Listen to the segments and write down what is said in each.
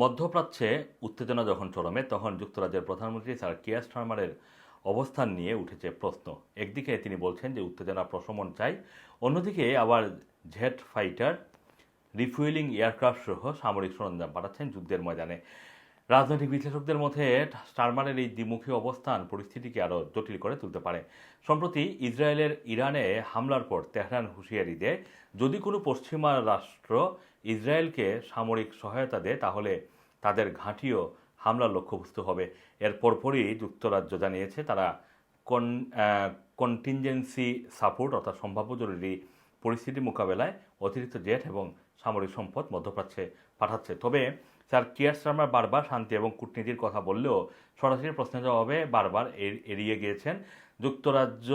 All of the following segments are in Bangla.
মধ্যপ্রাচ্যে উত্তেজনা যখন চরমে, তখন যুক্তরাজ্যের প্রধানমন্ত্রী স্যার কিয়ার স্টারমারের অবস্থান নিয়ে উঠেছে প্রশ্ন। একদিকে তিনি বলছেন যে উত্তেজনা প্রশমন চাই, অন্যদিকে আবার জেট ফাইটার রিফুয়েলিং এয়ারক্রাফট সহ সামরিক সরঞ্জাম পাঠাচ্ছেন যুদ্ধের ময়দানে। রাজনৈতিক বিশ্লেষকদের মধ্যে স্টারমারের এই দ্বিমুখী অবস্থান পরিস্থিতিকে আরও জটিল করে তুলতে পারে। সম্প্রতি ইসরায়েলের ইরানে হামলার পর তেহরান হুঁশিয়ারি দেয় যদি কোনো পশ্চিমা রাষ্ট্র ইসরায়েলকে সামরিক সহায়তা দেয়, তাহলে তাদের ঘাঁটিও হামলার লক্ষ্যবস্তু হবে। এর পরপরই যুক্তরাজ্য জানিয়েছে তারা কন কন্টিনজেন্সি সাপোর্ট অর্থাৎ সম্ভাব্য জরুরি পরিস্থিতি মোকাবেলায় অতিরিক্ত জেট এবং সামরিক সম্পদ মধ্যপ্রাচ্যে পাঠাচ্ছে। তবে স্যার কিয়ার স্টারমার বারবার শান্তি এবং কূটনীতির কথা বললেও সরাসরি প্রশ্নের জবাবে বারবার এড়িয়ে গিয়েছেন। যুক্তরাজ্য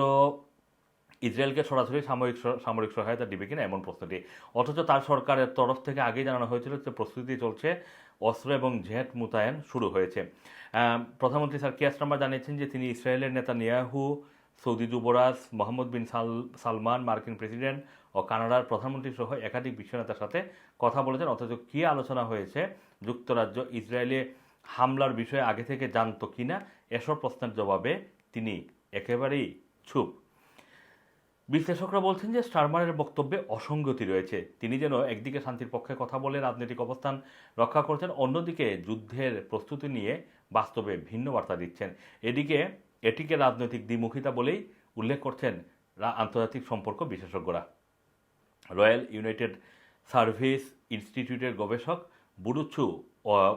ইসরায়েলকে সরাসরি সামরিক সামরিক সহায়তা দিবে কিনা এমন প্রশ্নটি। অথচ তার সরকারের তরফ থেকে আগেই জানানো হয়েছিল যে প্রস্তুতি চলছে, অস্ত্র এবং জেট মোতায়েন শুরু হয়েছে। প্রধানমন্ত্রী স্যার কিয়ার স্টারমার জানিয়েছেন যে তিনি ইসরায়েলের নেতা নিয়াহু সৌদি যুবরাজ মোহাম্মদ বিন সাল, সালমান, মার্কিন প্রেসিডেন্ট ও কানাডার প্রধানমন্ত্রী সহ একাধিক বিশ্ব নেতার সাথে কথা বলেছেন, অথচ কী আলোচনা হয়েছে? যুক্তরাজ্য ইসরায়েলে হামলার বিষয়ে আগে থেকে জানতো কিনা? এসব প্রশ্নের জবাবে তিনি একেবারেই চুপ। বিশ্লেষকরা বলছেন যে স্টারমারের বক্তব্যে অসঙ্গতি রয়েছে। তিনি যেন একদিকে শান্তির পক্ষে কথা বলে রাজনৈতিক অবস্থান রক্ষা করছেন, অন্যদিকে যুদ্ধের প্রস্তুতি নিয়ে বাস্তবে ভিন্ন বার্তা দিচ্ছেন। এদিকে এটিকে রাজনৈতিক দ্বিমুখিতা বলেই উল্লেখ করছেন আন্তর্জাতিক সম্পর্ক বিশেষজ্ঞরা। রয়্যাল ইউনাইটেড সার্ভিস ইনস্টিটিউটের গবেষক বুরুচু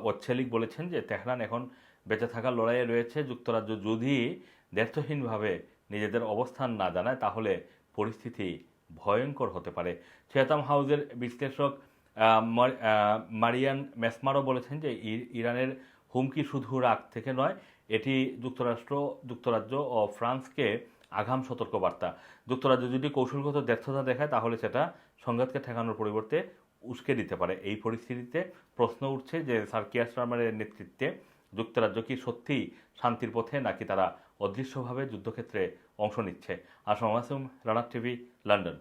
ওচ্ছেলিক বলেছেন যে তেহরান এখন বেঁচে থাকার লড়াইয়ে রয়েছে। যুক্তরাজ্য যদি দ্ব্যর্থহীনভাবে নিজেদের অবস্থান না জানায়, তাহলে পরিস্থিতি ভয়ঙ্কর হতে পারে। চেতাম হাউজের বিশ্লেষক মারিয়ান মেসমারও বলেছেন যে ইরানের হুমকি শুধু রাগ থেকে নয়, এটি যুক্তরাষ্ট্র, যুক্তরাজ্য ও ফ্রান্সকে আগাম সতর্কবার্তা। যুক্তরাজ্য যদি কৌশলগত ব্যর্থতা দেখায়, তাহলে সেটা সংঘাতকে ঠেকানোর পরিবর্তে উস্কে দিতে পারে। এই পরিস্থিতিতে প্রশ্ন উঠছে যে স্যার কিয়ার স্টারমারের নেতৃত্বে যুক্তরাজ্য কি সত্যিই শান্তির পথে নাকি তারা অদৃশ্যভাবে যুদ্ধক্ষেত্রে অংশ নিচ্ছে? আসম মাসুম রানার টিভি, লন্ডন।